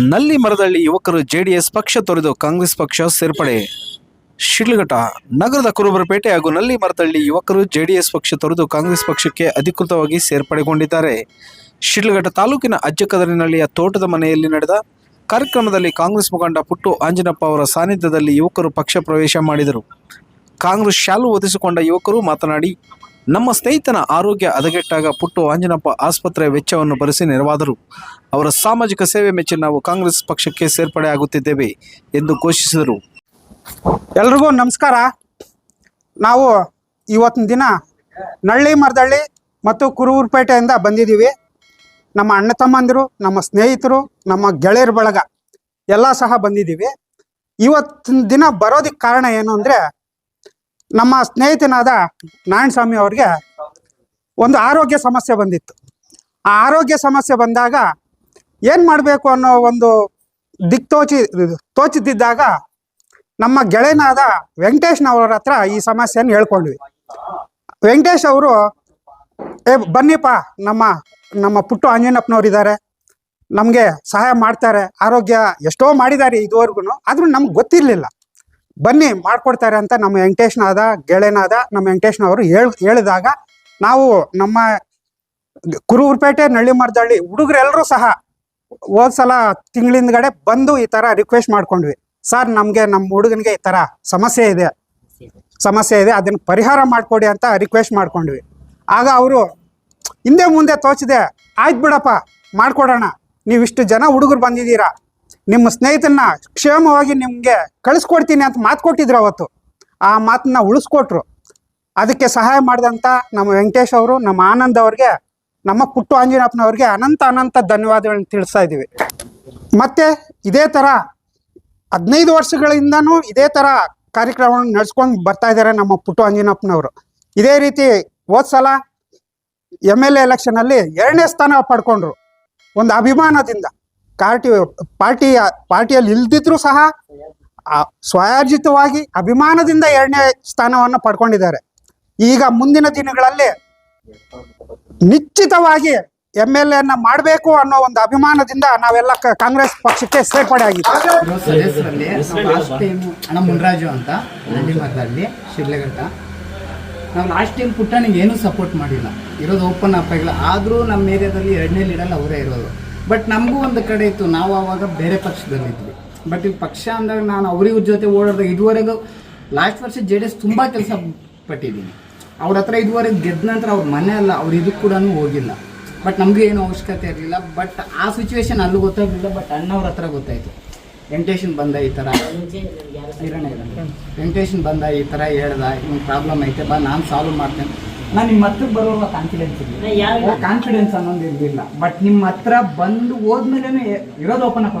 ನಲ್ಲಿ ಮರದಳ್ಳಿ ಯುವಕರು ಜೆಡಿಎಸ್ ಪಕ್ಷ ತೊರೆದು ಕಾಂಗ್ರೆಸ್ ಪಕ್ಷ ಸೇರ್ಪಡೆ. ಶಿಡ್ಲಘಟ ನಗರದ ಕುರುಬರಪೇಟೆ ಹಾಗೂ ನಲ್ಲಿ ಮರದಳ್ಳಿ ಯುವಕರು ಜೆಡಿಎಸ್ ಪಕ್ಷ ತೊರೆದು ಕಾಂಗ್ರೆಸ್ ಪಕ್ಷಕ್ಕೆ ಅಧಿಕೃತವಾಗಿ ಸೇರ್ಪಡೆಗೊಂಡಿದ್ದಾರೆ. ಶಿಡ್ಲಘಟ ತಾಲೂಕಿನ ಅಜ್ಜಕದರಿನಹಳ್ಳಿಯ ತೋಟದ ಮನೆಯಲ್ಲಿ ನಡೆದ ಕಾರ್ಯಕ್ರಮದಲ್ಲಿ ಕಾಂಗ್ರೆಸ್ ಮುಖಂಡ ಪುಟ್ಟು ಆಂಜನಪ್ಪ ಅವರ ಸಾನ್ನಿಧ್ಯದಲ್ಲಿ ಯುವಕರು ಪಕ್ಷ ಪ್ರವೇಶ ಮಾಡಿದರು. ಕಾಂಗ್ರೆಸ್ ಶಾಲು ಒದಿಸಿಕೊಂಡ ಯುವಕರು ಮಾತನಾಡಿ ನಮ್ಮ ಸ್ನೇಹಿತನ ಆರೋಗ್ಯ ಹದಗೆಟ್ಟಾಗ ಪುಟ್ಟು ಆಂಜನಪ್ಪ ಆಸ್ಪತ್ರೆ ವೆಚ್ಚವನ್ನು ಭರಿಸಿ ನೆರವಾದರು. ಅವರ ಸಾಮಾಜಿಕ ಸೇವೆ ಮೆಚ್ಚಿ ನಾವು ಕಾಂಗ್ರೆಸ್ ಪಕ್ಷಕ್ಕೆ ಸೇರ್ಪಡೆ ಆಗುತ್ತಿದ್ದೇವೆ ಎಂದು ಘೋಷಿಸಿದರು. ಎಲ್ರಿಗೂ ನಮಸ್ಕಾರ. ನಾವು ಇವತ್ತಿನ ದಿನ ನಳ್ಳಿ ಮರದಳ್ಳಿ ಮತ್ತು ಕುರುವೂರುಪೇಟೆಯಿಂದ ಬಂದಿದ್ದೀವಿ. ನಮ್ಮ ಅಣ್ಣ ತಮ್ಮಂದಿರು, ನಮ್ಮ ಸ್ನೇಹಿತರು, ನಮ್ಮ ಗೆಳೆಯರ ಬಳಗ ಎಲ್ಲ ಸಹ ಬಂದಿದ್ದೀವಿ. ಇವತ್ತಿನ ದಿನ ಬರೋದಕ್ಕೆ ಕಾರಣ ಏನು ಅಂದರೆ ನಮ್ಮ ಸ್ನೇಹಿತನಾದ ನಾರಾಯಣಸ್ವಾಮಿ ಅವ್ರಿಗೆ ಒಂದು ಆರೋಗ್ಯ ಸಮಸ್ಯೆ ಬಂದಿತ್ತು. ಆ ಆರೋಗ್ಯ ಸಮಸ್ಯೆ ಬಂದಾಗ ಏನು ಮಾಡಬೇಕು ಅನ್ನೋ ಒಂದು ದಿಕ್ ತೋಚಿ ತೋಚುತ್ತಿದ್ದಾಗ ನಮ್ಮ ಗೆಳೆಯನಾದ ವೆಂಕಟೇಶ್ನವ್ರ ಹತ್ರ ಈ ಸಮಸ್ಯೆಯನ್ನು ಹೇಳ್ಕೊಂಡ್ವಿ. ವೆಂಕಟೇಶ್ ಅವರು, ಏ, ಬನ್ನಿಪ್ಪ, ನಮ್ಮ ನಮ್ಮ ಪುಟ್ಟು ಆಂಜನಪ್ಪನವ್ರು ಇದ್ದಾರೆ ನಮಗೆ ಸಹಾಯ ಮಾಡ್ತಾರೆ. ಆರೋಗ್ಯ ಎಷ್ಟೋ ಮಾಡಿದ್ದಾರೆ ಇದುವರೆಗೂ. ಆದ್ರೂ ನಮ್ಗೆ ಗೊತ್ತಿರಲಿಲ್ಲ. ಬನ್ನಿ ಮಾಡಿಕೊಡ್ತಾರೆ ಅಂತ ನಮ್ಮ ವೆಂಕಟೇಶ್ನಾದ, ಗೆಳೆಯನಾದ ನಮ್ಮ ವೆಂಕಟೇಶ್ನವರು ಹೇಳ್, ಹೇಳಿದಾಗ ನಾವು ನಮ್ಮ ಕುರುಪೇಟೆ ನಳ್ಳಿ ಮರದಳ್ಳಿ ಹುಡುಗರೆಲ್ಲರೂ ಸಹ ಹೋದ್ಸಲ ತಿಂಗಳಿಂದಗಡೆ ಬಂದು ಈ ಥರ ರಿಕ್ವೆಸ್ಟ್ ಮಾಡ್ಕೊಂಡ್ವಿ. ಸರ್, ನಮಗೆ ನಮ್ಮ ಹುಡುಗನಿಗೆ ಈ ಥರ ಸಮಸ್ಯೆ ಇದೆ. ಸಮಸ್ಯೆ ಇದೆ. ಅದನ್ನು ಪರಿಹಾರ ಮಾಡಿಕೊಡಿ ಅಂತ ರಿಕ್ವೆಸ್ಟ್ ಮಾಡ್ಕೊಂಡ್ವಿ. ಆಗ ಅವರು, ಹಿಂದೆ ಮುಂದೆ ತೋಚಿದೆ ಆಯ್ತು ಬಿಡಪ್ಪ. ಮಾಡ್ಕೊಡೋಣ. ನೀವಿಷ್ಟು ಜನ ಹುಡುಗರು ಬಂದಿದ್ದೀರಾ. ನಿಮ್ಮ ಸ್ನೇಹಿತನ ಕ್ಷೇಮವಾಗಿ ನಿಮಗೆ ಕಳಿಸ್ಕೊಡ್ತೀನಿ ಅಂತ ಮಾತು ಕೊಟ್ಟಿದ್ರು ಅವತ್ತು. ಆ ಮಾತನ್ನ ಉಳಿಸ್ಕೊಟ್ರು. ಅದಕ್ಕೆ ಸಹಾಯ ಮಾಡಿದಂಥ ನಮ್ಮ ವೆಂಕಟೇಶ್ ಅವರು, ನಮ್ಮ ಆನಂದ್ ಅವ್ರಿಗೆ, ನಮ್ಮ ಪುಟ್ಟು ಆಂಜನಪ್ಪನವ್ರಿಗೆ ಅನಂತ ಅನಂತ ಧನ್ಯವಾದಗಳನ್ನ ತಿಳಿಸ್ತಾ ಇದ್ದೀವಿ. ಮತ್ತೆ ಇದೇ ಥರ ಹದಿನೈದು ವರ್ಷಗಳಿಂದನೂ ಇದೇ ಥರ ಕಾರ್ಯಕ್ರಮವನ್ನು ನಡೆಸ್ಕೊಂಡು ಬರ್ತಾ ಇದ್ದಾರೆ ನಮ್ಮ ಪುಟ್ಟು ಅಂಜನಪ್ಪನವರು ಇದೇ ರೀತಿ ಹೋದ್ ಸಲ ಎಂ ಎಲ್ ಎ ಎಲೆಕ್ಷನಲ್ಲಿ ಎರಡನೇ ಸ್ಥಾನ ಪಡ್ಕೊಂಡ್ರು. ಒಂದು ಅಭಿಮಾನದಿಂದ. ಪಾರ್ಟಿ ಪಾರ್ಟಿಯ ಪಾರ್ಟಿಯಲ್ಲಿ ಇಲ್ದಿದ್ರು ಸಹ ಸ್ವಯಾರ್ಜಿತವಾಗಿ ಅಭಿಮಾನದಿಂದ ಎರಡನೇ ಸ್ಥಾನವನ್ನು ಪಡ್ಕೊಂಡಿದ್ದಾರೆ. ಈಗ ಮುಂದಿನ ದಿನಗಳಲ್ಲಿ ನಿಶ್ಚಿತವಾಗಿ ಎಂ ಎಲ್ ಎನ್ನ ಮಾಡಬೇಕು ಅನ್ನೋ ಒಂದು ಅಭಿಮಾನದಿಂದ ನಾವೆಲ್ಲ ಕಾಂಗ್ರೆಸ್ ಪಕ್ಷಕ್ಕೆ ಸೇರ್ಪಡೆ ಆಗಿದ್ದೀವಿ. ಮುನ್ರಾಜು ಅಂತ ಶಿಡ್ಲಘಟ್ಟ ನಾವು ಲಾಸ್ಟ್ ಟೈಮ್ ಪುಟ್ಟನಿಗೆ ಏನೂ ಸಪೋರ್ಟ್ ಮಾಡಿಲ್ಲ. ಇರೋದು ಓಪನ್ ಅಪ್ ಆಗಿಲ್ಲ. ಆದರೂ ನಮ್ಮ ಏರಿಯಾದಲ್ಲಿ ಎರಡನೇ ಲೀಡಲ್ಲಿ ಅವರೇ ಇರೋದು. ಬಟ್ ನಮಗೂ ಒಂದು ಕಡೆ ಇತ್ತು, ನಾವು ಆವಾಗ ಬೇರೆ ಪಕ್ಷದಲ್ಲಿದ್ವಿ. ಬಟ್ ಈ ಪಕ್ಷ ಅಂದಾಗ ನಾನು ಅವ್ರಿವ್ರ ಜೊತೆ ಓಡಾಡಿದಾಗ ಇದುವರೆಗೂ ಲಾಸ್ಟ್ ವರ್ಷ ಜೆ ಡಿ ಎಸ್ ತುಂಬ ಕೆಲಸ ಪಟ್ಟಿದ್ದೀನಿ. ಅವ್ರ ಹತ್ರ ಇದುವರೆಗೆ ಗೆದ್ದ ನಂತರ ಅವ್ರ ಮನೆ ಅಲ್ಲ, ಅವ್ರು ಇದು ಕೂಡ ಹೋಗಿಲ್ಲ. ಬಟ್ ನಮಗೂ ಏನು ಅವಶ್ಯಕತೆ ಇರಲಿಲ್ಲ. ಬಟ್ ಆ ಸಿಚುವೇಶನ್ ಅಲ್ಲೂ ಗೊತ್ತಾಗಲಿಲ್ಲ ಬಟ್ ಅಣ್ಣವ್ರ ಹತ್ರ ಗೊತ್ತಾಯಿತು. ವೆಂಕಟೇಶನ್ ಬಂದ ಈ ಥರ ವೆಂಟೇಶನ್. ವೆಂಕಟೇಶನ್ ಬಂದ ಈ ಥರ ಹೇಳ್ದ ಹಿಂಗೆ ಪ್ರಾಬ್ಲಮ್ ಐತೆ, ಬಾ, ನಾನು ಸಾಲ್ವ್ ಮಾಡ್ತೇನೆ. ನಾನು ನಿಮ್ಮ ಹತ್ರಕ್ಕೆ ಬರೋಲ್ಲ ಕಾನ್ಫಿಡೆನ್ಸ್ ಇರಲಿಲ್ಲ ಕಾನ್ಫಿಡೆನ್ಸ್ ಅನ್ನೋದು ಇರಲಿಲ್ಲ. ಬಟ್ ನಿಮ್ಮ ಹತ್ರ ಬಂದು ಹೋದ್ಮೇಲೆ ಇರೋದು ಓಪನ್ ಅಪ್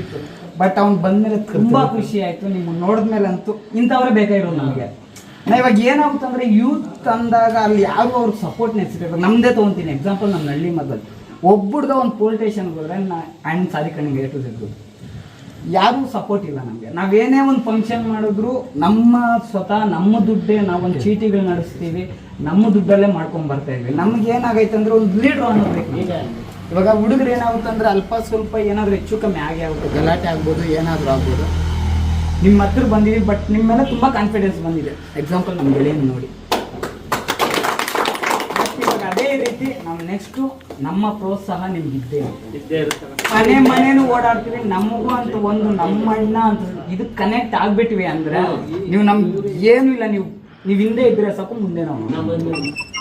ಇತ್ತು. ಬಟ್ ಅವ್ನು ಬಂದ್ಮೇಲೆ ತುಂಬಾ ಖುಷಿ ಆಯ್ತು. ನಿಮ್ಮ ನೋಡಿದ್ಮೇಲೆ ಅಂತೂ ಇಂಥವ್ರೇ ಬೇಕಾಗಿರೋದು ನಮಗೆ. ನಾ ಇವಾಗ ಏನಾಗುತ್ತಂದ್ರೆ ಯೂತ್ ಅಂದಾಗ ಅಲ್ಲಿ ಯಾರು ಅವ್ರಿಗೆ ಸಪೋರ್ಟ್ ನೆಚ್ಚಿರ್ಬೇಕು ನಮ್ಮದೇ ತೊಗೊಂತೀನಿ. ಎಕ್ಸಾಂಪಲ್ ನಮ್ಮ ಹಳ್ಳಿ ಮದಲ್ಲಿ ಒಬ್ಬಡ್ದ ಒಂದು ಪೊಲೀಸ್ ಸ್ಟೇಷನ್ಗೆ ಹೋದ್ರೆ ನಾ ಆ್ಯಂಡ್ ಸಾರಿ ಕಣ್ಣಿಗೆ ಏಟು ತೆಗೆದು ಯಾರೂ ಸಪೋರ್ಟ್ ಇಲ್ಲ ನಮಗೆ. ನಾವೇನೇ ಒಂದು ಫಂಕ್ಷನ್ ಮಾಡಿದ್ರು ನಮ್ಮ ಸ್ವತಃ ನಮ್ಮ ದುಡ್ಡೇ ನಾವೊಂದು ಚೀಟಿಗಳು ನಡೆಸ್ತೀವಿ ನಮ್ಮ ದುಡ್ಡಲ್ಲೇ ಮಾಡ್ಕೊಂಡು ಬರ್ತಾ ಇದ್ವಿ. ನಮ್ಗೆ ಏನಾಗೈತೆ ಅಂದ್ರೆ ಒಂದು ಲೀಡ್ರು ಅನ್ನೋದು ಬೇಕು ಇವಾಗ ಹುಡುಗರು ಏನಾಗುತ್ತೆ ಅಂದ್ರೆ ಅಲ್ಪ ಸ್ವಲ್ಪ ಏನಾದರೂ ಹೆಚ್ಚು ಕಮ್ಮಿ ಆಗೇ ಆಗುತ್ತೆ. ಗಲಾಟೆ ಆಗ್ಬೋದು ಏನಾದರೂ ಆಗ್ಬೋದು. ನಿಮ್ಮ ಹತ್ರ ಬಂದಿದೆ ಬಟ್ ನಿಮ್ಮ ಮೇಲೆ ತುಂಬ ಕಾನ್ಫಿಡೆನ್ಸ್ ಬಂದಿದೆ. ಎಕ್ಸಾಂಪಲ್ ನಮ್ಮ ಗೆಳೆಯನ್ನು ನೋಡಿ ಮತ್ತೆ ಇವಾಗ ಅದೇ ರೀತಿ ನಮ್ಮ ನೆಕ್ಸ್ಟ್ ನಮ್ಮ ಪ್ರೋತ್ಸಾಹ ನಿಮ್ಗೆ ಇದ್ದೇ ಇರುತ್ತೆ. ಮನೆ ಮನೇನು ಓಡಾಡ್ತೀವಿ ನಮಗೂ ಅಂತ ಒಂದು ನಮ್ಮ ಅಣ್ಣ ಅಂತ ಇದು ಕನೆಕ್ಟ್ ಆಗ್ಬಿಟ್ವಿ ಅಂದ್ರೆ ನೀವು ನಮ್ ಏನು ಇಲ್ಲ ನೀವು ನೀವು ಹಿಂದೆ ಇದ್ರೆ ಸಾಕು ಮುಂದೆ ನಾವು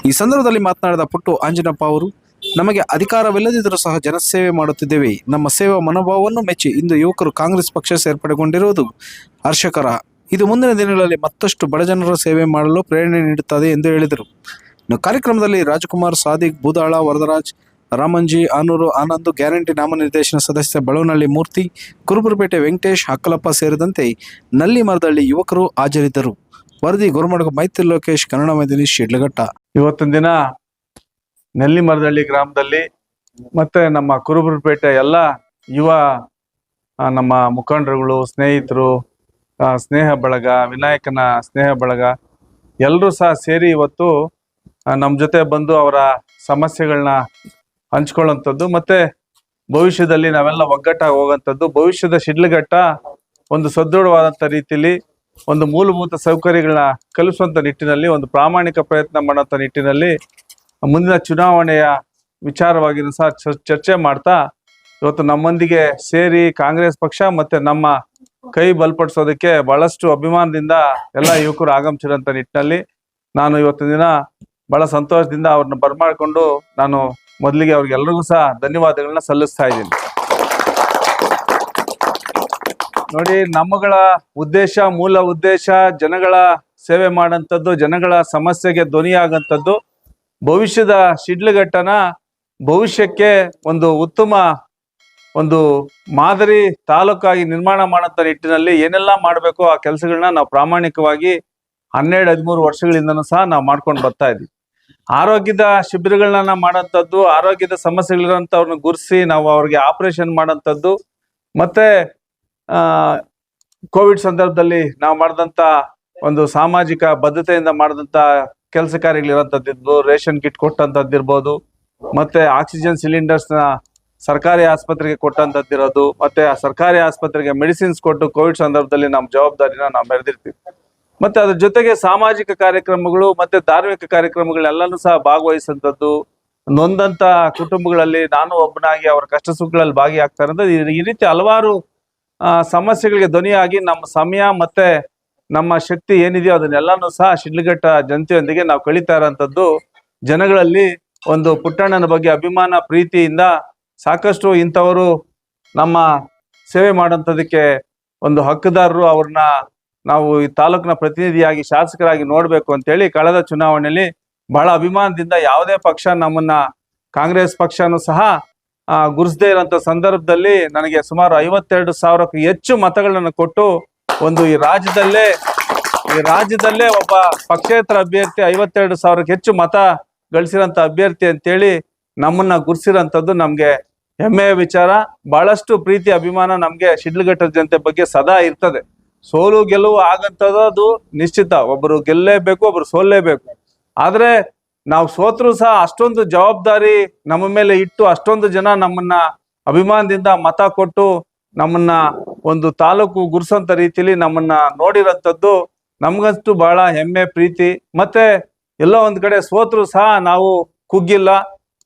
ಈ ಸಂದರ್ಭದಲ್ಲಿ ಮಾತನಾಡಿದ ಪುಟ್ಟು ಆಂಜನಪ್ಪ ಅವರು ನಮಗೆ ಅಧಿಕಾರವಿಲ್ಲದಿದ್ದರೂ ಸಹ ಜನಸೇವೆ ಮಾಡುತ್ತಿದ್ದೇವೆ. ನಮ್ಮ ಸೇವಾ ಮನೋಭಾವವನ್ನು ಮೆಚ್ಚಿ ಇಂದು ಯುವಕರು ಕಾಂಗ್ರೆಸ್ ಪಕ್ಷ ಸೇರ್ಪಡೆಗೊಂಡಿರುವುದು ಹರ್ಷಕರ. ಇದು ಮುಂದಿನ ದಿನಗಳಲ್ಲಿ ಮತ್ತಷ್ಟು ಬಡಜನರ ಸೇವೆ ಮಾಡಲು ಪ್ರೇರಣೆ ನೀಡುತ್ತದೆ ಎಂದು ಹೇಳಿದರು. ಕಾರ್ಯಕ್ರಮದಲ್ಲಿ ರಾಜಕುಮಾರ್, ಸಾದಿಕ್ ಬೂದಾಳ ವರದರಾಜ್, ರಾಮಂಜಿ, ಆನೂರು, ಆನಂದ್, ಗ್ಯಾರಂಟಿ ನಾಮನಿರ್ದೇಶನ ಸದಸ್ಯ ಬಳವನಹಳ್ಳಿ ಮೂರ್ತಿ, ಕುರುಬುರಪೇಟೆ ವೆಂಕಟೇಶ್ ಹಕ್ಕಲಪ್ಪ ಸೇರಿದಂತೆ ನಲ್ಲಿ ಮರದಳ್ಳಿ ಯುವಕರು ಹಾಜರಿದ್ದರು. ವರದಿ ಗುರುಮಡಗ ಮೈತ್ರಿ ಲೋಕೇಶ್, ಕನ್ನಡ ಮೈದಿನಿ, ಶಿಡ್ಲಘಟ್ಟ. ಇವತ್ತಿನ ದಿನ ನೆಲ್ಲಿ ಮರದಳ್ಳಿ ಗ್ರಾಮದಲ್ಲಿ ಮತ್ತೆ ನಮ್ಮ ಕುರುಬುರಪೇಟೆ ಎಲ್ಲ ಯುವ ನಮ್ಮ ಮುಖಂಡರುಗಳು, ಸ್ನೇಹಿತರು ಸ್ನೇಹ ಬಳಗ, ವಿನಾಯಕನ ಸ್ನೇಹ ಬಳಗ ಎಲ್ಲರೂ ಸಹ ಸೇರಿ ಇವತ್ತು ನಮ್ಮ ಜೊತೆ ಬಂದು ಅವರ ಸಮಸ್ಯೆಗಳನ್ನ ಹಂಚ್ಕೊಳ್ಳೋಂಥದ್ದು ಮತ್ತೆ ಭವಿಷ್ಯದಲ್ಲಿ ನಾವೆಲ್ಲ ಒಗ್ಗಟ್ಟಾಗಿ ಹೋಗಂತದ್ದು ಭವಿಷ್ಯದ ಶಿಡ್ಲಘಟ್ಟ ಒಂದು ಸದೃಢವಾದಂಥ ರೀತಿಯಲ್ಲಿ ಒಂದು ಮೂಲಭೂತ ಸೌಕರ್ಯಗಳನ್ನ ಕಲಿಸುವಂತ ನಿಟ್ಟಿನಲ್ಲಿ, ಒಂದು ಪ್ರಾಮಾಣಿಕ ಪ್ರಯತ್ನ ಮಾಡುವಂಥ ನಿಟ್ಟಿನಲ್ಲಿ ಮುಂದಿನ ಚುನಾವಣೆಯ ವಿಚಾರವಾಗಿ ಸಹ ಚರ್- ಚರ್ಚೆ ಮಾಡ್ತಾ, ಇವತ್ತು ನಮ್ಮೊಂದಿಗೆ ಸೇರಿ ಕಾಂಗ್ರೆಸ್ ಪಕ್ಷ ಮತ್ತೆ ನಮ್ಮ ಕೈ ಬಲಪಡಿಸೋದಕ್ಕೆ ಬಹಳಷ್ಟು ಅಭಿಮಾನದಿಂದ ಎಲ್ಲ ಯುವಕರು ಆಗಮಿಸಿರೋಂಥ ನಿಟ್ಟಿನಲ್ಲಿ ನಾನು ಇವತ್ತಿನ ದಿನ ಬಹಳ ಸಂತೋಷದಿಂದ ಅವ್ರನ್ನ ಬರಮಾಡಿಕೊಂಡು ನಾನು ಮೊದಲಿಗೆ ಅವ್ರಿಗೆಲ್ಲರಿಗೂ ಸಹ ಧನ್ಯವಾದಗಳನ್ನ ಸಲ್ಲಿಸ್ತಾ ಇದ್ದೀನಿ. ನೋಡಿ, ನಮ್ಮಗಳ ಉದ್ದೇಶ, ಮೂಲ ಉದ್ದೇಶ, ಜನಗಳ ಸೇವೆ ಮಾಡಂಥದ್ದು ಜನಗಳ ಸಮಸ್ಯೆಗೆ ಧ್ವನಿಯಾಗಂಥದ್ದು ಭವಿಷ್ಯದ ಶಿಡ್ಲಘಟ್ಟನ ಭವಿಷ್ಯಕ್ಕೆ ಒಂದು ಉತ್ತಮ ಒಂದು ಮಾದರಿ ತಾಲೂಕಾಗಿ ನಿರ್ಮಾಣ ಮಾಡೋಂಥ ನಿಟ್ಟಿನಲ್ಲಿ ಏನೆಲ್ಲ ಮಾಡಬೇಕು ಆ ಕೆಲಸಗಳನ್ನ ನಾವು ಪ್ರಾಮಾಣಿಕವಾಗಿ ಹನ್ನೆರಡು ಹದಿಮೂರು ವರ್ಷಗಳಿಂದನೂ ಸಹ ನಾವು ಮಾಡ್ಕೊಂಡು ಬರ್ತಾ ಇದ್ವಿ ಆರೋಗ್ಯದ ಶಿಬಿರಗಳನ್ನ ಮಾಡೋಂಥದ್ದು ಆರೋಗ್ಯದ ಸಮಸ್ಯೆಗಳಿರೋಂಥವ್ರನ್ನ ಗುರುಸಿ ನಾವು ಅವ್ರಿಗೆ ಆಪರೇಷನ್ ಮಾಡೋಂಥದ್ದು ಮತ್ತೆ ಕೋವಿಡ್ ಸಂದರ್ಭದಲ್ಲಿ ನಾವು ಮಾಡಿದಂಥ ಒಂದು ಸಾಮಾಜಿಕ ಬದ್ಧತೆಯಿಂದ ಮಾಡಿದಂಥ ಕೆಲಸ ಕಾರ್ಯಗಳಿರೋಂಥದ್ದಿರ್ಬೋದು ರೇಷನ್ ಕಿಟ್ ಕೊಟ್ಟಂಥದ್ದಿರ್ಬೋದು, ಮತ್ತೆ ಆಕ್ಸಿಜನ್ ಸಿಲಿಂಡರ್ಸ್ನ ಸರ್ಕಾರಿ ಆಸ್ಪತ್ರೆಗೆ ಕೊಟ್ಟಂಥದ್ದಿರೋದು, ಮತ್ತೆ ಆ ಸರ್ಕಾರಿ ಆಸ್ಪತ್ರೆಗೆ ಮೆಡಿಸಿನ್ಸ್ ಕೊಟ್ಟು ಕೋವಿಡ್ ಸಂದರ್ಭದಲ್ಲಿ ನಮ್ಮ ಜವಾಬ್ದಾರಿನ ನಾವು ಮೆರೆದಿರ್ತೀವಿ. ಮತ್ತೆ ಅದ್ರ ಜೊತೆಗೆ ಸಾಮಾಜಿಕ ಕಾರ್ಯಕ್ರಮಗಳು ಮತ್ತೆ ಧಾರ್ಮಿಕ ಕಾರ್ಯಕ್ರಮಗಳೆಲ್ಲನೂ ಸಹ ಭಾಗವಹಿಸಂತದ್ದು ನೊಂದಂತ ಕುಟುಂಬಗಳಲ್ಲಿ ನಾನು ಒಬ್ಬನಾಗಿ ಅವರ ಕಷ್ಟ ಸುಖಗಳಲ್ಲಿ ಭಾಗಿಯಾಗ್ತಾರೆ ಈ- ರೀತಿ ಹಲವಾರು ಸಮಸ್ಯೆಗಳಿಗೆ ಧ್ವನಿಯಾಗಿ ನಮ್ಮ ಸಮಯ ಮತ್ತೆ ನಮ್ಮ ಶಕ್ತಿ ಏನಿದೆಯೋ ಅದನ್ನೆಲ್ಲಾನು ಸಹ ಶಿಡ್ಲಘಟ್ಟ ಜನತೆಯೊಂದಿಗೆ ನಾವು ಕಳೀತಾ ಇರೋಂಥದ್ದು. ಜನಗಳಲ್ಲಿ ಒಂದು ಪುಟ್ಟಣ್ಣನ ಬಗ್ಗೆ ಅಭಿಮಾನ, ಪ್ರೀತಿಯಿಂದ ಸಾಕಷ್ಟು ಇಂಥವರು ನಮ್ಮ ಸೇವೆ ಮಾಡೋಂಥದಕ್ಕೆ ಒಂದು ಹಕ್ಕುದಾರರು ಅವ್ರನ್ನ ನಾವು ಈ ತಾಲೂಕಿನ ಪ್ರತಿನಿಧಿಯಾಗಿ ಶಾಸಕರಾಗಿ ನೋಡ್ಬೇಕು ಅಂತೇಳಿ ಕಳೆದ ಚುನಾವಣೆಯಲ್ಲಿ ಬಹಳ ಅಭಿಮಾನದಿಂದ ಯಾವುದೇ ಪಕ್ಷ ನಮ್ಮನ್ನ ಕಾಂಗ್ರೆಸ್ ಪಕ್ಷನೂ ಸಹ ಗುರುಸದೇ ಇರೋಂಥ ಸಂದರ್ಭದಲ್ಲಿ ನನಗೆ ಸುಮಾರು ಐವತ್ತೆರಡು ಸಾವಿರಕ್ಕೂ ಹೆಚ್ಚು ಮತಗಳನ್ನು ಕೊಟ್ಟು ಒಂದು ಈ ರಾಜ್ಯದಲ್ಲೇ ಈ ರಾಜ್ಯದಲ್ಲೇ ಒಬ್ಬ ಪಕ್ಷೇತರ ಅಭ್ಯರ್ಥಿ ಐವತ್ತೆರಡು ಸಾವಿರಕ್ಕೆ ಹೆಚ್ಚು ಮತ ಗಳಿಸಿರೋಂಥ ಅಭ್ಯರ್ಥಿ ಅಂತೇಳಿ ನಮ್ಮನ್ನ ಗುರ್ಸಿರೋಂಥದ್ದು ನಮ್ಗೆ ಹೆಮ್ಮೆಯ ವಿಚಾರ. ಬಹಳಷ್ಟು ಪ್ರೀತಿ, ಅಭಿಮಾನ ನಮ್ಗೆ ಶಿಡ್ಲಘಟ್ಟದ ಜನತೆ ಬಗ್ಗೆ ಸದಾ ಇರ್ತದೆ. ಸೋಲು ಗೆಲುವು ಆಗಂತದ್ದು ಅದು ನಿಶ್ಚಿತ. ಒಬ್ಬರು ಗೆಲ್ಲೇಬೇಕು, ಒಬ್ರು ಸೋಲ್ಲೇಬೇಕು. ಆದ್ರೆ ನಾವು ಸೋತ್ರು ಸಹ ಅಷ್ಟೊಂದು ಜವಾಬ್ದಾರಿ ನಮ್ಮ ಮೇಲೆ ಇಟ್ಟು ಅಷ್ಟೊಂದು ಜನ ನಮ್ಮನ್ನ ಅಭಿಮಾನದಿಂದ ಮತ ಕೊಟ್ಟು ನಮ್ಮನ್ನ ಒಂದು ತಾಲೂಕು ಗುರುಸಂತ ರೀತಿಲಿ ನಮ್ಮನ್ನ ನೋಡಿರೋಂಥದ್ದು ನಮ್ಗಂತೂ ಬಹಳ ಹೆಮ್ಮೆ, ಪ್ರೀತಿ. ಮತ್ತೆ ಎಲ್ಲೋ ಒಂದ್ ಕಡೆ ಸೋತ್ರು ಸಹ ನಾವು ಕುಗ್ಗಿಲ್ಲ.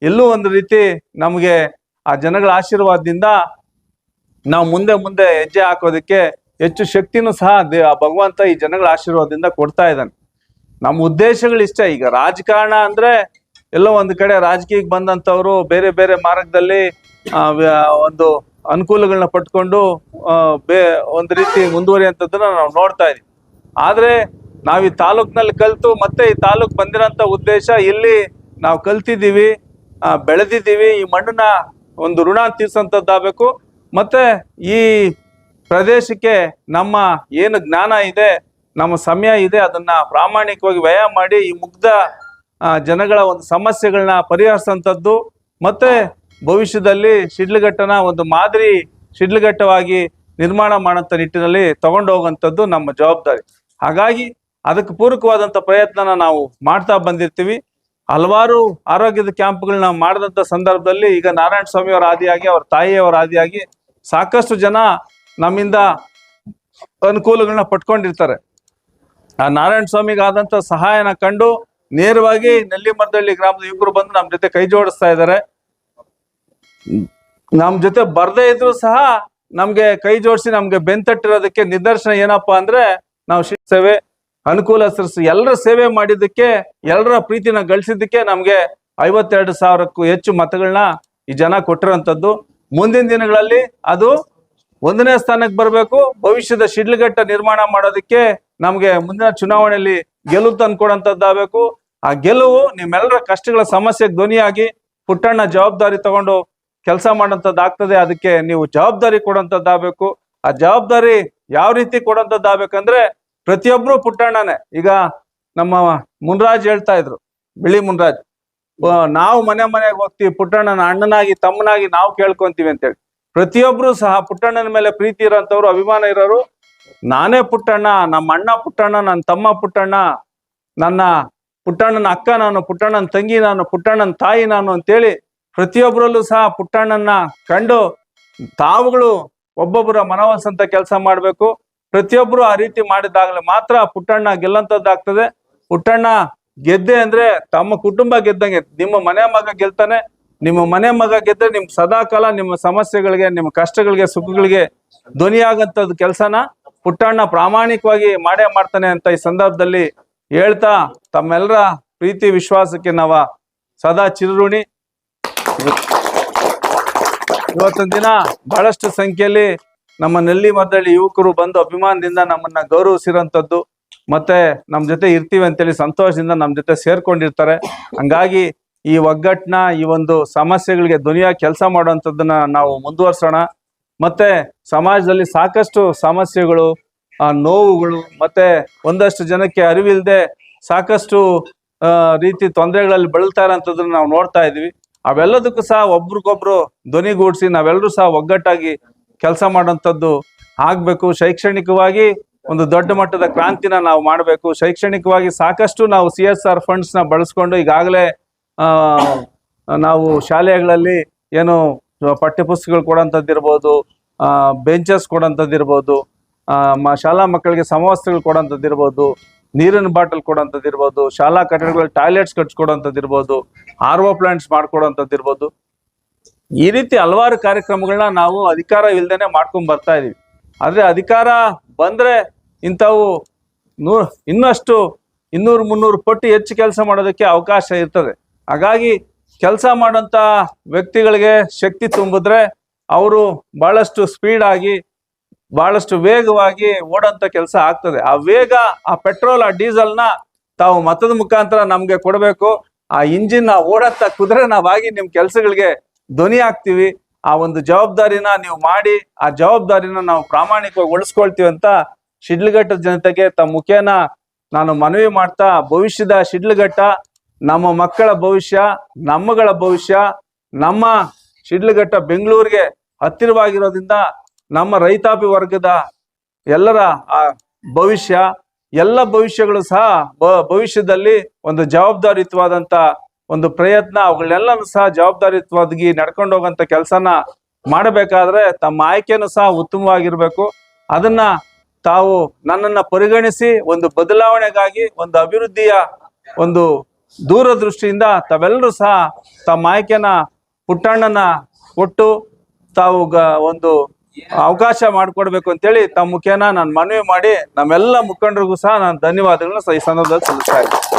ಎಲ್ಲೂ ಒಂದು ರೀತಿ ನಮಗೆ ಆ ಜನಗಳ ಆಶೀರ್ವಾದದಿಂದ ನಾವು ಮುಂದೆ ಮುಂದೆ ಹೆಜ್ಜೆ ಹಾಕೋದಕ್ಕೆ ಹೆಚ್ಚು ಶಕ್ತಿನೂ ಸಹ ಆ ಭಗವಂತ ಈ ಜನಗಳ ಆಶೀರ್ವಾದದಿಂದ ಕೊಡ್ತಾ ಇದ್ದಾನೆ. ನಮ್ಮ ಉದ್ದೇಶಗಳು ಇಷ್ಟ. ಈಗ ರಾಜಕಾರಣ ಅಂದ್ರೆ ಎಲ್ಲೋ ಒಂದು ಕಡೆ ರಾಜಕೀಯಕ್ಕೆ ಬಂದಂತವ್ರು ಬೇರೆ ಬೇರೆ ಮಾರ್ಗದಲ್ಲಿ ಒಂದು ಅನುಕೂಲಗಳನ್ನ ಪಟ್ಕೊಂಡು ಬೇ ಒಂದು ರೀತಿ ಮುಂದುವರಿಯುವಂಥದ್ದನ್ನ ನಾವು ನೋಡ್ತಾ ಇದೀವಿ ಆದ್ರೆ ನಾವು ಈ ತಾಲೂಕ್ನಲ್ಲಿ ಕಲ್ತು ಮತ್ತೆ ಈ ತಾಲೂಕ್ ಬಂದಿರೋಂಥ ಉದ್ದೇಶ ಇಲ್ಲಿ ನಾವು ಕಲ್ತಿದ್ದೀವಿ ಬೆಳೆದಿದ್ದೀವಿ, ಈ ಮಣ್ಣನ್ನ ಒಂದು ಋಣ ತೀರ್ಸಂತದ್ದಾಗಬೇಕು ಮತ್ತೆ ಈ ಪ್ರದೇಶಕ್ಕೆ ನಮ್ಮ ಏನು ಜ್ಞಾನ ಇದೆ, ನಮ್ಮ ಸಮಯ ಇದೆ, ಅದನ್ನ ಪ್ರಾಮಾಣಿಕವಾಗಿ ವ್ಯಯ ಮಾಡಿ ಈ ಮುಗ್ಧ ಜನಗಳ ಒಂದು ಸಮಸ್ಯೆಗಳನ್ನ ಪರಿಹರಿಸಂಥದ್ದು ಮತ್ತೆ ಭವಿಷ್ಯದಲ್ಲಿ ಶಿಡ್ಲಘಟ್ಟನ ಒಂದು ಮಾದರಿ ಶಿಡ್ಲಘಟ್ಟವಾಗಿ ನಿರ್ಮಾಣ ಮಾಡೋಂಥ ನಿಟ್ಟಿನಲ್ಲಿ ತಗೊಂಡು ಹೋಗುವಂಥದ್ದು ನಮ್ಮ ಜವಾಬ್ದಾರಿ. ಹಾಗಾಗಿ ಅದಕ್ಕೆ ಪೂರಕವಾದಂಥ ಪ್ರಯತ್ನನ ನಾವು ಮಾಡ್ತಾ ಬಂದಿರ್ತೀವಿ. ಹಲವಾರು ಆರೋಗ್ಯದ ಕ್ಯಾಂಪ್ಗಳನ್ನ ಮಾಡಿದಂಥ ಸಂದರ್ಭದಲ್ಲಿ ಈಗ ನಾರಾಯಣ ಸ್ವಾಮಿ ಅವರ ಆದಿಯಾಗಿ, ಅವರ ತಾಯಿಯವರ ಆದಿಯಾಗಿ ಸಾಕಷ್ಟು ಜನ ನಮ್ಮಿಂದ ಅನುಕೂಲಗಳನ್ನ ಪಟ್ಕೊಂಡಿರ್ತಾರೆ ಆ ನಾರಾಯಣ ಸ್ವಾಮಿಗೆ ಆದಂತ ಸಹಾಯನ ಕಂಡು ನೇರವಾಗಿ ನೆಲ್ಲಿಮರದಳ್ಳಿ ಗ್ರಾಮದ ಯುವಕರು ಬಂದು ನಮ್ಮ ಜೊತೆ ಕೈ ಜೋಡಿಸ್ತಾ ಇದ್ದಾರೆ ನಮ್ಮ ಜೊತೆ ಬರ್ದೇ ಇದ್ರು ಸಹ ನಮ್ಗೆ ಕೈ ಜೋಡಿಸಿ ನಮ್ಗೆ ಬೆಂತಟ್ಟಿರೋದಕ್ಕೆ ನಿದರ್ಶನ ಏನಪ್ಪಾ ಅಂದ್ರೆ ನಾವು ಶಿಕ್ಷ ಸೇವೆ ಸರಿಸಿ ಎಲ್ಲರ ಸೇವೆ ಮಾಡಿದ್ದಕ್ಕೆ ಎಲ್ಲರ ಪ್ರೀತಿನ ಗಳಿಸಿದ್ದಕ್ಕೆ ನಮ್ಗೆ ಐವತ್ತೆರಡು ಸಾವಿರಕ್ಕೂ ಹೆಚ್ಚು ಮತಗಳನ್ನ ಈ ಜನ ಕೊಟ್ಟಿರೋಂಥದ್ದು ಮುಂದಿನ ದಿನಗಳಲ್ಲಿ ಅದು ಒಂದನೇ ಸ್ಥಾನಕ್ಕೆ ಬರಬೇಕು. ಭವಿಷ್ಯದ ಶಿಡ್ಲಘಟ್ಟ ನಿರ್ಮಾಣ ಮಾಡೋದಕ್ಕೆ ನಮ್ಗೆ ಮುಂದಿನ ಚುನಾವಣೆಯಲ್ಲಿ ಗೆಲುವು ತಂದ್ಕೊಡಂತದ್ದಾಗಬೇಕು. ಆ ಗೆಲುವು ನಿಮ್ಮೆಲ್ಲರ ಕಷ್ಟಗಳ ಸಮಸ್ಯೆಗೆ ಧ್ವನಿಯಾಗಿ ಪುಟ್ಟಣ್ಣ ಜವಾಬ್ದಾರಿ ತಗೊಂಡು ಕೆಲಸ ಮಾಡೋಂಥದ್ದಾಗ್ತದೆ ಅದಕ್ಕೆ ನೀವು ಜವಾಬ್ದಾರಿ ಕೊಡೋಂಥದ್ದಾಗಬೇಕು ಆ ಜವಾಬ್ದಾರಿ ಯಾವ ರೀತಿ ಕೊಡೋಂಥದ್ದಾಗಬೇಕಂದ್ರೆ ಪ್ರತಿಯೊಬ್ರು ಪುಟ್ಟಣ್ಣನೇ. ಈಗ ನಮ್ಮ ಮುನ್ರಾಜ್ ಹೇಳ್ತಾ ಇದ್ರು, ಬಿಳಿ ಮುನ್ರಾಜ್ ನಾವು ಮನೆ ಮನೆಗೆ ಹೋಗ್ತೀವಿ. ಪುಟ್ಟಣ್ಣನ ಅಣ್ಣನಾಗಿ, ತಮ್ಮನಾಗಿ ನಾವು ಕೇಳ್ಕೊಂತೀವಿ ಅಂತೇಳಿ. ಪ್ರತಿಯೊಬ್ರು ಸಹ ಪುಟ್ಟಣ್ಣನ ಮೇಲೆ ಪ್ರೀತಿ ಇರೋಂಥವ್ರು, ಅಭಿಮಾನ ಇರೋರು, ನಾನೇ ಪುಟ್ಟಣ್ಣ, ನಮ್ಮ ಅಣ್ಣ ಪುಟ್ಟಣ್ಣ, ನನ್ನ ತಮ್ಮ ಪುಟ್ಟಣ್ಣ, ನನ್ನ ಪುಟ್ಟಣ್ಣನ ಅಕ್ಕ ನಾನು, ಪುಟ್ಟಣ್ಣನ ತಂಗಿ ನಾನು, ಪುಟ್ಟಣ್ಣನ ತಾಯಿ ನಾನು ಅಂತೇಳಿ ಪ್ರತಿಯೊಬ್ಬರಲ್ಲೂ ಸಹ ಪುಟ್ಟಣ್ಣನ ಕಂಡು ತಾವುಗಳು ಒಬ್ಬೊಬ್ಬರ ಮನವೊಲಿಸಂತ ಕೆಲಸ ಮಾಡಬೇಕು. ಪ್ರತಿಯೊಬ್ಬರು ಆ ರೀತಿ ಮಾಡಿದಾಗಲೇ ಮಾತ್ರ ಪುಟ್ಟಣ್ಣ ಗೆಲ್ಲಂಥದ್ದಾಗ್ತದೆ. ಪುಟ್ಟಣ್ಣ ಗೆದ್ದೆ ಅಂದ್ರೆ ತಮ್ಮ ಕುಟುಂಬ ಗೆದ್ದಂಗೆ, ನಿಮ್ಮ ಮನೆ ಮಗ ಗೆಲ್ತಾನೆ ನಿಮ್ಮ ಮನೆ ಮಗ ಗೆದ್ರೆ ನಿಮ್ ಸದಾಕಾಲ ನಿಮ್ಮ ಸಮಸ್ಯೆಗಳಿಗೆ, ನಿಮ್ಮ ಕಷ್ಟಗಳಿಗೆ, ಸುಖಗಳಿಗೆ ಧ್ವನಿಯಾಗಂತದ್ ಕೆಲಸನ ಪುಟ್ಟಣ್ಣ ಪ್ರಾಮಾಣಿಕವಾಗಿ ಮಾಡೇ ಮಾಡ್ತಾನೆ ಅಂತ ಈ ಸಂದರ್ಭದಲ್ಲಿ ಹೇಳ್ತಾ ತಮ್ಮೆಲ್ಲರ ಪ್ರೀತಿ ವಿಶ್ವಾಸಕ್ಕೆ ನಾವ ಸದಾ ಚಿರಋಣಿ. ಇವತ್ತಿನ ದಿನ ಬಹಳಷ್ಟು ಸಂಖ್ಯೆಯಲ್ಲಿ ನಮ್ಮ ನೆಲ್ಲಿ ಮದ್ದಳ್ಳಿ ಯುವಕರು ಬಂದು ಅಭಿಮಾನದಿಂದ ನಮ್ಮನ್ನ ಗೌರವಿಸಿರೋಂಥದ್ದು ಮತ್ತೆ ನಮ್ ಜೊತೆ ಇರ್ತೀವಿ ಅಂತೇಳಿ ಸಂತೋಷದಿಂದ ನಮ್ ಜೊತೆ ಸೇರ್ಕೊಂಡಿರ್ತಾರೆ. ಹಂಗಾಗಿ ಈ ಒಗ್ಗಟ್ಟನ್ನ ಈ ಒಂದು ಸಮಸ್ಯೆಗಳಿಗೆ ಧ್ವನಿಯಾಗಿ ಕೆಲಸ ಮಾಡುವಂಥದ್ದನ್ನ ನಾವು ಮುಂದುವರ್ಸೋಣ. ಮತ್ತೆ ಸಮಾಜದಲ್ಲಿ ಸಾಕಷ್ಟು ಸಮಸ್ಯೆಗಳು, ಆ, ನೋವುಗಳು, ಮತ್ತೆ ಒಂದಷ್ಟು ಜನಕ್ಕೆ ಅರಿವಿಲ್ಲದೆ ಸಾಕಷ್ಟು ರೀತಿ ತೊಂದರೆಗಳಲ್ಲಿ ಬಳಲ್ತಾ ಇರೋಂಥದ್ದನ್ನ ನಾವು ನೋಡ್ತಾ ಇದೀವಿ ಅವೆಲ್ಲದಕ್ಕೂ ಸಹ ಒಬ್ರಿಗೊಬ್ರು ಧ್ವನಿಗೂಡಿಸಿ ನಾವೆಲ್ಲರೂ ಸಹ ಒಗ್ಗಟ್ಟಾಗಿ ಕೆಲಸ ಮಾಡೋಂಥದ್ದು ಆಗ್ಬೇಕು. ಶೈಕ್ಷಣಿಕವಾಗಿ ಒಂದು ದೊಡ್ಡ ಮಟ್ಟದ ಕ್ರಾಂತಿನ ನಾವು ಮಾಡಬೇಕು. ಶೈಕ್ಷಣಿಕವಾಗಿ ಸಾಕಷ್ಟು ನಾವು ಸಿ ಎಸ್ ಆರ್ ಫಂಡ್ಸ್ನ ಬಳಸ್ಕೊಂಡು ಈಗಾಗಲೇ ನಾವು ಶಾಲೆಗಳಲ್ಲಿ ಏನು ಪಠ್ಯಪುಸ್ತಕಗಳು ಕೊಡೋಂಥದ್ದಿರ್ಬೋದು ಬೆಂಚಸ್ ಕೊಡೋಂಥದ್ದಿರ್ಬೋದು ಶಾಲಾ ಮಕ್ಕಳಿಗೆ ಸಮವಸ್ತ್ರಗಳು ಕೊಡೋಂಥದ್ದಿರ್ಬೋದು ನೀರಿನ ಬಾಟಲ್ ಕೊಡೋಂಥದ್ದಿರ್ಬೋದು ಶಾಲಾ ಕಟ್ಟಡಗಳಲ್ಲಿ ಟಾಯ್ಲೆಟ್ಸ್ ಕಟ್ಸ್ಕೊಡೋಂಥದ್ದಿರ್ಬೋದು ಆರ್ ಒ ಪ್ಲಾಂಟ್ಸ್ ಮಾಡ್ಕೊಡೋಂಥದ್ದಿರ್ಬೋದು ಈ ರೀತಿ ಹಲವಾರು ಕಾರ್ಯಕ್ರಮಗಳನ್ನ ನಾವು ಅಧಿಕಾರ ಇಲ್ದೇನೆ ಮಾಡ್ಕೊಂಡು ಬರ್ತಾ ಇದೀವಿ. ಆದರೆ ಅಧಿಕಾರ ಬಂದ್ರೆ ಇಂಥವು ನೂ, ಇನ್ನಷ್ಟು ಇನ್ನೂರು ಮುನ್ನೂರು ಪಟ್ಟು ಹೆಚ್ಚು ಕೆಲಸ ಮಾಡೋದಕ್ಕೆ ಅವಕಾಶ ಇರ್ತದೆ. ಹಾಗಾಗಿ ಕೆಲಸ ಮಾಡೋಂಥ ವ್ಯಕ್ತಿಗಳಿಗೆ ಶಕ್ತಿ ತುಂಬಿದ್ರೆ ಅವರು ಬಹಳಷ್ಟು ಸ್ಪೀಡ್ ಆಗಿ, ಬಹಳಷ್ಟು ವೇಗವಾಗಿ ಓಡೋಂಥ ಕೆಲಸ ಆಗ್ತದೆ. ಆ ವೇಗ, ಆ ಪೆಟ್ರೋಲ್ ಆ ಡೀಸೆಲ್ನ ತಾವು ಮತದ ಮುಖಾಂತರ ನಮಗೆ ಕೊಡಬೇಕು. ಆ ಇಂಜಿನ್ ಓಡಂತ ಕುದುರೆ ನಾವಾಗಿ ನಿಮ್ಮ ಕೆಲಸಗಳಿಗೆ ಧ್ವನಿ ಆಗ್ತೀವಿ ಆ ಒಂದು ಜವಾಬ್ದಾರಿನ ನೀವು ಮಾಡಿ, ಆ ಜವಾಬ್ದಾರಿನ ನಾವು ಪ್ರಾಮಾಣಿಕವಾಗಿ ಉಳಿಸ್ಕೊಳ್ತೀವಿ ಅಂತ ಶಿಡ್ಲಘಟ್ಟದ ಜನತೆಗೆ ತಮ್ಮ ಮುಖೇನ ನಾನು ಮನವಿ ಮಾಡ್ತಾ, ಭವಿಷ್ಯದ ಶಿಡ್ಲಘಟ್ಟ ನಮ್ಮ ಮಕ್ಕಳ ಭವಿಷ್ಯ, ನಮ್ಮಗಳ ಭವಿಷ್ಯ, ನಮ್ಮ ಶಿಡ್ಲಘಟ್ಟ ಬೆಂಗಳೂರಿಗೆ ಹತ್ತಿರವಾಗಿರೋದ್ರಿಂದ ನಮ್ಮ ರೈತಾಪಿ ವರ್ಗದ ಎಲ್ಲರ, ಆ, ಭವಿಷ್ಯ, ಎಲ್ಲ ಭವಿಷ್ಯಗಳು ಸಹ ಭವಿಷ್ಯದಲ್ಲಿ ಒಂದು ಜವಾಬ್ದಾರಿಯುತವಾದಂತ ಒಂದು ಪ್ರಯತ್ನ, ಅವುಗಳನ್ನೆಲ್ಲನೂ ಸಹ ಜವಾಬ್ದಾರಿಯುತವಾಗಿ ನಡ್ಕೊಂಡು ಹೋಗಂತ ಕೆಲಸನ ಮಾಡಬೇಕಾದ್ರೆ ತಮ್ಮ ಆಯ್ಕೆನೂ ಸಹ ಉತ್ತಮವಾಗಿರ್ಬೇಕು. ಅದನ್ನ ತಾವು ನನ್ನನ್ನ ಪರಿಗಣಿಸಿ ಒಂದು ಬದಲಾವಣೆಗಾಗಿ ಒಂದು ಅಭಿವೃದ್ಧಿಯ ಒಂದು ದೂರದೃಷ್ಟಿಯಿಂದ ತಾವೆಲ್ಲರೂ ಸಹ ತಮ್ಮ ಆಯ್ಕೆನ, ಪುಟ್ಟಣ್ಣನ ಕೊಟ್ಟು ತಾವು ಒಂದು ಅವಕಾಶ ಮಾಡಿಕೊಡ್ಬೇಕು ಅಂತೇಳಿ ತಮ್ಮ ಮುಖೇನ ನಾನು ಮನವಿ ಮಾಡಿ ನಮ್ಮೆಲ್ಲ ಮುಖಂಡರಿಗೂ ಸಹ ನಾನು ಧನ್ಯವಾದಗಳನ್ನ ಈ ಸಂದರ್ಭದಲ್ಲಿ ಸಲ್ಲಿಸ್ತಾ ಇದ್ದೀನಿ.